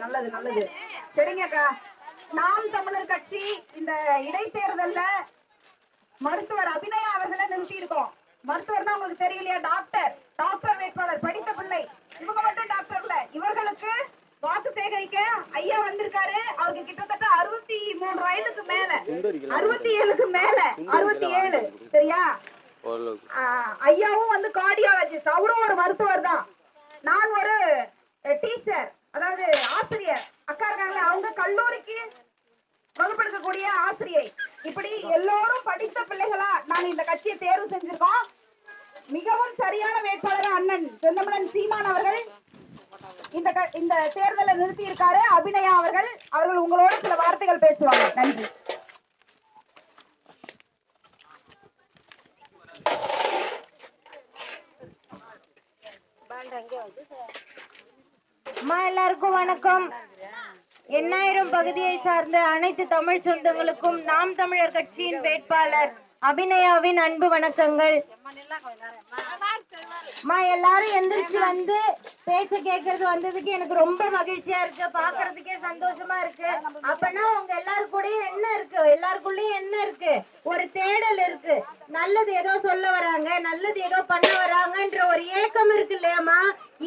நல்லது நல்லது சரிங்கக்கா நாம் தமிழர் கட்சி இந்த இடைத்தேர்தல்ல மருத்துவர் அபிநயா அவர்களை நிறுத்தி இருக்கோம் மருத்துவர்னா உங்களுக்கு தெரியலையா? டாக்டர் டாக்டர் வேட்பாளர் படித்த பிள்ளை. இவங்க மட்டும் டாக்டர் இல்ல. இவர்களுக்கு வாக்கு சேகரிக்க ஐயா வந்திருக்காரு. அவருக்கு கிட்டத்தட்ட அறுபத்தி மூணு வயதுக்கு மேல. அறுபத்தி ஏழுக்கு மேல. அறுபத்தி ஏழு சரியா? ஐயாவும் வந்து கார்டியாலஜிஸ்ட் அவரும் ஒரு மருத்துவர் தான். நான் ஒரு டீச்சர் அதாவது ஆசிரியர். அக்கா இருக்காங்களே அவங்க கல்லூரிக்கு வகுப்பெடுக்கக்கூடிய ஆசிரியை. இப்படி எல்லோரும் படித்த பிள்ளைகளா நாங்க இந்த கட்சியை தேர்வு செஞ்சிருக்கோம். மிகவும் சரியான வேட்பாளர் அண்ணன் செந்தமிழன் சீமான் அவர்கள். இந்த இந்த தேர்தலை நிறுத்தி இருக்காரு அபிநயா அவர்கள். அவர்கள் உங்களோட சில வார்த்தைகள் பேசுவாங்க. நன்றி. அம்மா எல்லாருக்கும் வணக்கம். எண்ணாயிரம் பகுதியை சார்ந்த அனைத்து தமிழ் சொந்தங்களுக்கும் நாம் தமிழர் கட்சியின் வேட்பாளர் அபிநயாவின் அன்பு வணக்கங்கள். அம்மா எல்லாரும் எந்திரிச்சு வந்து பேச்ச கேட்கறது வந்ததுக்கு எனக்கு ரொம்ப மகிழ்ச்சியா இருக்கு. பாக்குறதுக்கே சந்தோஷமா இருக்கு. அப்பனா உங்க எல்லாரும் என்ன இருக்கு? எல்லாருக்குள்ளயும் என்ன இருக்கு? ஒரு தேடல் இருக்கு. நல்லது ஏதோ சொல்ல வராங்க நல்லது ஏதோ பண்ண வராங்கன்ற ஒரு ஏக்கம் இருக்கு இல்லையாமா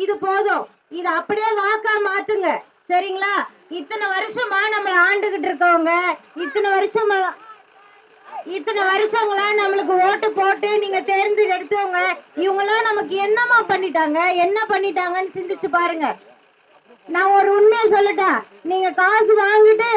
இது போதும். இது அப்படியே வாக்கா மாத்துங்க. சரிங்களா? இத்தனை வருஷமா நம்மள ஆண்டுகிட்டு இருக்கவங்க இத்தனை வருஷமா இத்தனை வருஷங்களா நம்மளுக்கு ஓட்டு போட்டு நீங்க தேர்ந்தெடுத்தவங்க இவங்களாம் நமக்கு என்னமா பண்ணிட்டாங்க? என்ன பண்ணிட்டாங்கன்னு சிந்திச்சு பாருங்க. நான் ஒரு உண்மையை சொல்லட்டேன் நீங்க காசு வாங்கிட்டு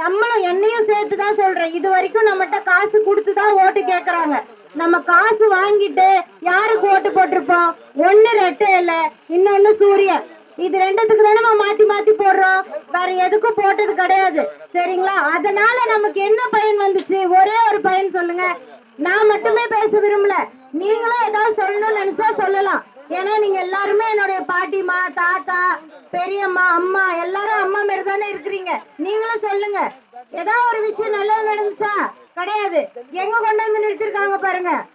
நம்மளும் என்னையும் சேர்த்து தான் சொல்றேன். இது வரைக்கும் நம்மகிட்ட காசு கொடுத்து தான் ஓட்டு கேட்கறாங்க நம்ம காசு வாங்கிட்டு யாருக்கு ஓட்டு போட்டிருப்போம்? ஒன்னு ரெட்டை இல்லை இன்னொன்னு சூரியன். இது ரெண்டுத்துக்கு தானே மாத்தி மாத்தி போடுறோம். வேற எதுக்கும் போட்டது கிடையாது. சரிங்களா? அதனால நமக்கு என்ன பயன் வந்துச்சு? ஒரே ஒரு பயன் சொல்லுங்க. நான் மட்டுமே பேச விரும்பல. நீங்களும் ஏதாவது சொல்லணும்னு நினைச்சா சொல்லலாம். ஏன்னா நீங்க எல்லாருமே என்னுடைய பாட்டிமா தாத்தா பெரியம்மா அம்மா எல்லாரும் அம்மா மாரி தானே இருக்கிறீங்க. நீங்களும் சொல்லுங்க. ஏதாவது ஒரு விஷயம் நல்லது நடந்துச்சா? கிடையாது. எங்க கொண்டு வந்து நிறுத்திருக்காங்க பாருங்க.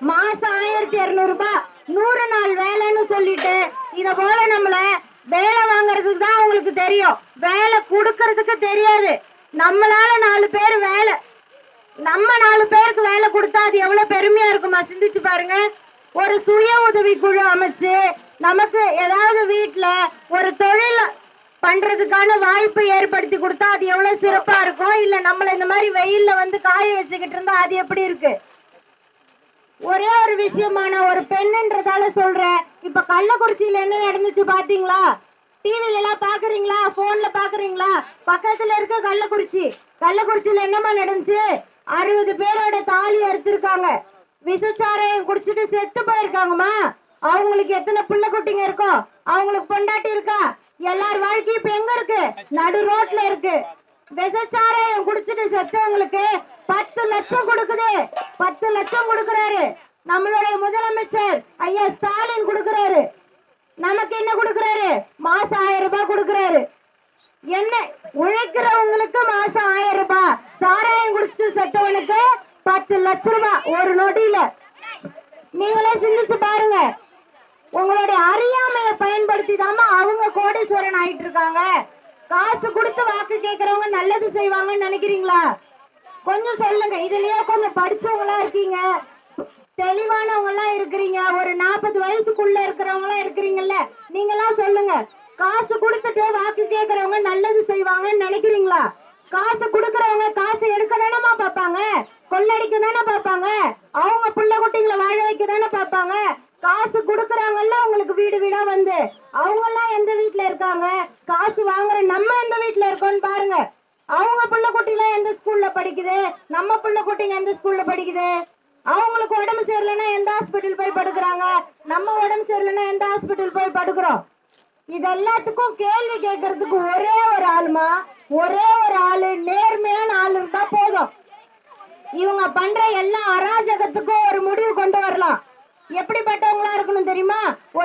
மாசம் ஆயிரத்தி இருநூறு ரூபாய். நூறு நாள் வேலைன்னு சொல்லிட்டு இத போல நம்மள வேலை வாங்குறதுக்கு தான் உங்களுக்கு தெரியும். வேலை கொடுக்கறதுக்கு தெரியாது. நம்மளால நாலு பேர் வேலை நம்ம நாலு பேருக்கு வேலை கொடுத்தா அது எவ்வளவு பெருமையா இருக்குமா? சிந்திச்சு பாருங்க. ஒரு சுய உதவி குழு அமைச்சு நமக்கு ஏதாவது வீட்டுல ஒரு தொழில் பண்றதுக்கான வாய்ப்பு ஏற்படுத்தி கொடுத்தா அது எவ்வளவு சிறப்பா இருக்கும்? இல்ல நம்மள இந்த மாதிரி வெயில்ல வந்து காய வச்சுக்கிட்டு இருந்தா அது எப்படி இருக்கு? ஒரே ஒரு விஷயமான ஒரு பெண்ணுன்றதால சொல்றேன் இப்ப கள்ளக்குறிச்சியில என்ன நடந்துச்சு பாத்தீங்களா? டிவில எல்லாம் பாக்குறீங்களா? போன்ல பாக்குறீங்களா? பக்கத்துல இருக்க கள்ளக்குறிச்சி. கள்ளக்குறிச்சியில என்னமா நடந்துச்சு? அறுபது பேரோட தாலி அறுத்திருக்காங்க. விசச்சாரையும் குடிச்சிட்டு செத்து போயிருக்காங்கம்மா. அவங்களுக்கு எத்தனை பிள்ளை குட்டிங்க இருக்கும்? அவங்களுக்கு பொண்டாட்டி இருக்கா? எல்லார் வாழ்க்கையும் இப்ப எங்க இருக்கு? நடு ரோட்ல இருக்கு. விசச்சாரையும் குடிச்சிட்டு செத்தவங்களுக்கு பத்து லட்சம் கொடுக்குது. பத்து லட்சம் கொடுக்குறாரு. நம்மளுடைய முதலமைச்சர் ஐயா ஸ்டாலின் கொடுக்குறாரு. நமக்கு என்ன கொடுக்குறாரு? மாசம் ஆயிரம் ரூபாய் கொடுக்கறாரு. என்ன? உழைக்கிறவங்களுக்கு மாசம் ஆயிரம் ரூபாய். சாராயம் குடிச்சிட்டு செத்தவனுக்கு பத்து லட்சம் ரூபாய். ஒரு நொடியில. நீங்களே சிந்திச்சு பாருங்க. உங்களுடைய அறியாமையை பயன்படுத்தி தாம அவங்க கோடீஸ்வரன் ஆயிட்டு இருக்காங்க. காசு கொடுத்து வாக்கு கேக்குறவங்க நல்லது செய்வாங்கன்னு நினைக்கிறீங்களா? கொஞ்சம் சொல்லுங்க. இதுலயே கொஞ்சம் படிச்சவங்களா இருக்கீங்க. தெளிவானவங்க எல்லாம் இருக்கிறீங்க. ஒரு நாற்பது வயசுக்குள்ள இருக்கிறவங்க எல்லாம் இருக்கிறீங்கல்ல நீங்க எல்லாம் சொல்லுங்க. காசு கொடுத்துட்டு வாக்கு கேக்குறவங்க நல்லது செய்வாங்கன்னு நினைக்கிறீங்களா? காசு கொடுக்கறவங்க காசு எடுக்க தானமா பாப்பாங்க கொள்ளடிக்க தானே பாப்பாங்க அவங்க பிள்ளை குட்டிங்களை வாழ வைக்க தானே பாப்பாங்க காசு கொடுக்கறாங்கல்ல உங்களுக்கு வீடு வீடா வந்து அவங்க எல்லாம் எந்த வீட்டுல இருக்காங்க? காசு வாங்குற நம்ம எந்த வீட்டுல இருக்கோம்னு பாருங்க. அவங்க புள்ள குட்டிலாம் எந்த ஸ்கூல்ல படிக்குது? நம்ம புள்ள குட்டிங்க எந்த ஸ்கூல்ல படிக்குது? அவங்களுக்கு உடம்பு சரியில்லைன்னா எந்த ஹாஸ்பிட்டல் போய் படுக்கிறாங்க? நம்ம உடம்பு சரியில்லைன்னா எந்த ஹாஸ்பிட்டல் போய் படுக்கிறோம்? இது எல்லாத்துக்கும் கேள்வி கேட்கறதுக்கு ஒரே ஒரு ஆளுமா? ஒரே ஒரு ஆளு நேர்மையான ஆள் இருந்தா போதும். இவங்க பண்ற எல்லா அராஜகத்துக்கும் ஒரு முடிவு கொண்டு வரலாம். எப்படிப்பட்ட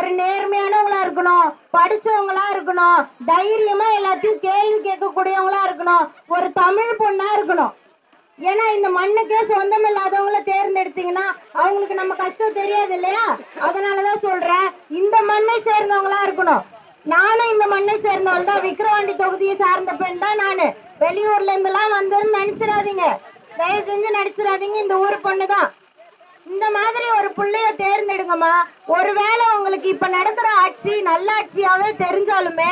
ஒரு நேர்மையானவங்களா இருக்கணும். படிச்சவங்களா இருக்கணும். தைரியமா எல்லாத்தையும் கேள்வி கேட்கக்கூடியவங்களா இருக்கணும். ஒரு தமிழ் பொண்ணா இருக்கணும். ஏன்னா இந்த மண்ணுக்கே சொந்தம் இல்லாதவங்கள தேர்ந்தெடுத்தீங்கன்னா அவங்களுக்கு நம்ம கஷ்டம் தெரியாது இல்லையா? அதனாலதான் சொல்றேன். இந்த மண்ணை சேர்ந்தவங்களா இருக்கணும். நானும் இந்த மண்ணை சேர்ந்தவள் தான் விக்கிரவாண்டி தொகுதியை சார்ந்த பெண் தான் நானு. வெளியூர்ல இருந்தெல்லாம் வந்ததுன்னு நினைச்சிடாதீங்க. தயவு செஞ்சு நடிச்சிடாதீங்க இந்த ஊர் பொண்ணு தான் இந்த மாதிரி ஒரு பிள்ளைய தேர்ந்தெடுங்கம்மா. ஒருவேளை உங்களுக்கு இப்ப நடக்கிற ஆட்சி நல்ல ஆட்சியாவே தெரிஞ்சாலுமே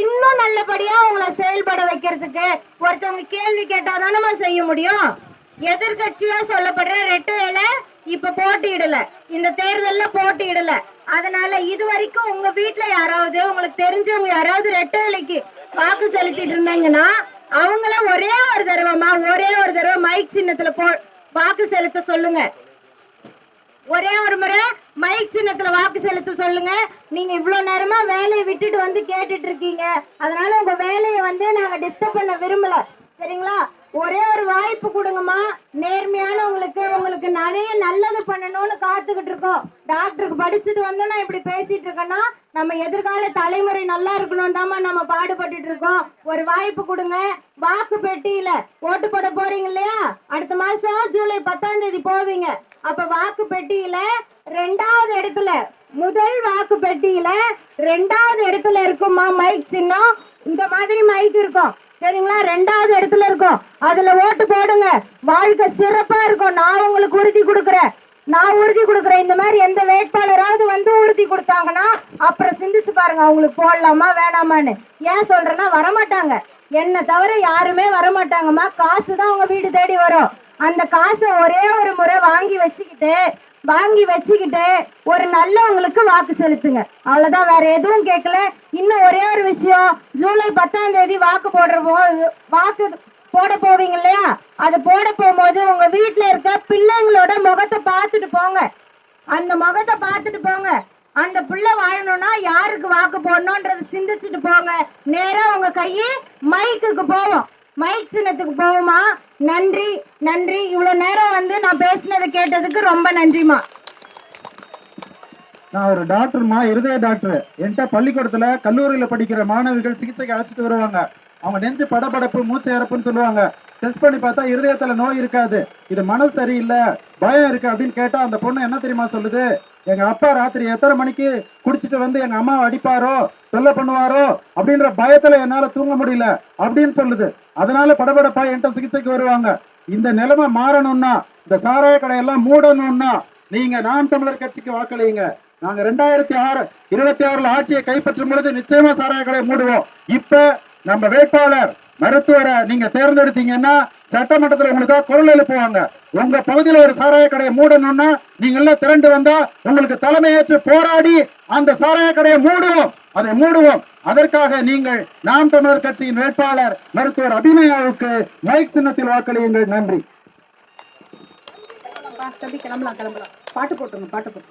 இன்னும் நல்லபடியா உங்களை செயல்பட வைக்கிறதுக்கு ஒருத்தவங்க கேள்வி கேட்டாதானமா செய்ய முடியும். எதிர்கட்சியா சொல்லப்படுற ரெட்டையில இப்ப போட்டியிடல. இந்த தேர்தல்ல போட்டியிடல. அதனால இது வரைக்கும் உங்க வீட்டுல யாராவது உங்களுக்கு தெரிஞ்சவங்க யாராவது ரெட்டு வாக்கு செலுத்திட்டு இருந்தாங்கன்னா அவங்கள ஒரே ஒரு தடவைமா ஒரே ஒரு தடவை மைக் சின்னத்துல போ வாக்கு செலுத்த சொல்லுங்க. ஒரே ஒரு முறை மைக் சின்னத்துல வாக்கு செலுத்த சொல்லுங்க. நீங்க இவ்வளவு நேரமா வேலையை விட்டுட்டு வந்து கேட்டுட்டு இருக்கீங்க. அதனால உங்க வேலையை வந்து நாங்க டிஸ்டர்ப் பண்ண விரும்பல. சரிங்களா? ஒரே ஒரு வாய்ப்பு கொடுங்கம்மா. நேர்மையானவங்களுக்கு உங்களுக்கு நிறைய நல்லது பண்ணணும்னு காத்துக்கிட்டு இருக்கோம். டாக்டருக்கு படிச்சுட்டு வந்து நான் இப்படி பேசிட்டு இருக்கேன்னா நம்ம எதிர்கால தலைமுறை நல்லா இருக்கணும் தாம்மா நம்ம பாடுபட்டு இருக்கோம். ஒரு வாய்ப்பு கொடுங்க. வாக்கு பெட்டியில ஓட்டு போட போறீங்க இல்லையா? அடுத்த மாசம் ஜூலை பத்தாம் தேதி போவீங்க. அப்ப வாக்கு பெட்டியில ரெண்டாவது இடத்துல முதல் வாக்கு பெட்டியில ரெண்டாவது இடத்துல இருக்குமா மைக் சின்னம்? இந்த மாதிரி மைக் இருக்கும். சரிங்களா? ரெண்டாவது இடத்துல இருக்கும். அதுல ஓட்டு போடுங்க. வாழ்க்கை சிறப்பா இருக்கும். நான் உங்களுக்கு உறுதி கொடுக்குறேன். நான் உறுதி கொடுக்குறேன். இந்த மாதிரி எந்த வேட்பாளராவது வந்து உறுதி கொடுத்தாங்கன்னா அப்புறம் சிந்திச்சு பாருங்க. அவங்களுக்கு போடலாமா வேணாமான்னு. ஏன் சொல்றேன்னா வரமாட்டாங்க. என்னை தவிர யாருமே வரமாட்டாங்கம்மா. காசு தான் அவங்க வீடு தேடி வரும். அந்த காசை ஒரே ஒரு முறை வாங்கி வச்சுக்கிட்டு வாங்கி வச்சுக்கிட்டு ஒரு நல்லவங்களுக்கு வாக்கு செலுத்துங்க. அவ்வளோதான் வேற எதுவும் கேட்கல. இன்னும் ஒரே ஒரு விஷயம் ஜூலை பத்தாம் தேதி வாக்கு போடுற வாக்கு போட போவீங்க இல்லையா? அது போட போகும்போது உங்க வீட்டில் இருக்க பிள்ளைங்களோட முகத்தை பார்த்துட்டு போங்க. அந்த முகத்தை பார்த்துட்டு போங்க. அந்த பிள்ளை வாழணும்னா யாருக்கு வாக்கு போடணும்ன்றது சிந்திச்சுட்டு போங்க. நேராக உங்க கையை மைக்குக்கு போவோம். மைக் சின்னத்துக்கு போவோமா? நன்றி நன்றி. இவ்வளவு நேரம் வந்து நான் பேசினதை கேட்டதுக்கு ரொம்ப நன்றிமா நான் ஒரு டாக்டர்மா இருதய டாக்டர். என்கிட்ட பள்ளிக்கூடத்துல கல்லூரியில படிக்கிற மாணவிகள் சிகிச்சைக்கு அழைச்சிட்டு வருவாங்க. அவங்க நெஞ்சு படபடப்பு மூச்சு இறப்புன்னு சொல்லுவாங்க. டெஸ்ட் பண்ணி பார்த்தா இருதயத்துல நோய் இருக்காது. இது மனசு சரியில்லை. பயம் இருக்கு அப்படின்னு கேட்டா அந்த பொண்ணு என்ன தெரியுமா சொல்லுது? எங்க அப்பா ராத்திரி எத்தனை மணிக்கு குடிச்சிட்டு வந்து எங்க அம்மாவை அடிப்பாரோ தொல்லை பண்ணுவாரோ அப்படின்ற பயத்துல என்னால தூங்க முடியல அப்படின்னு சொல்லுது. அதனால படபடப்பா என்கிட்ட சிகிச்சைக்கு வருவாங்க. இந்த நிலைமை மாறணும்னா இந்த சாராய கடையெல்லாம் மூடணும்னா நீங்க நாம் தமிழர் கட்சிக்கு வாக்களியுங்க நாங்க ரெண்டாயிரத்தி ஆறு இருபத்தி ஆறுல ஆட்சியை கைப்பற்றும் பொழுது நிச்சயமா சாராய கடையை மூடுவோம். இப்ப நம்ம வேட்பாளர் மருத்துவரை நீங்க தேர்ந்தெடுத்தீங்கன்னா சட்டமன்றத்தில் உங்களுக்காக குரல் எழுப்புவாங்க. உங்க பகுதியில ஒரு சாராய கடையை மூடணும்னா நீங்க எல்லாம் திரண்டு வந்தா உங்களுக்கு தலைமையேற்று போராடி அந்த சாராய கடையை மூடுவோம். அதை மூடுவோம். அதற்காக நீங்கள் நாம் தமிழர் கட்சியின் வேட்பாளர் மருத்துவர் அபிநயாவுக்கு மைக் சின்னத்தில் வாக்களியுங்கள். நன்றி. பாட்டு போட்டுங்க பாட்டு போட்டு.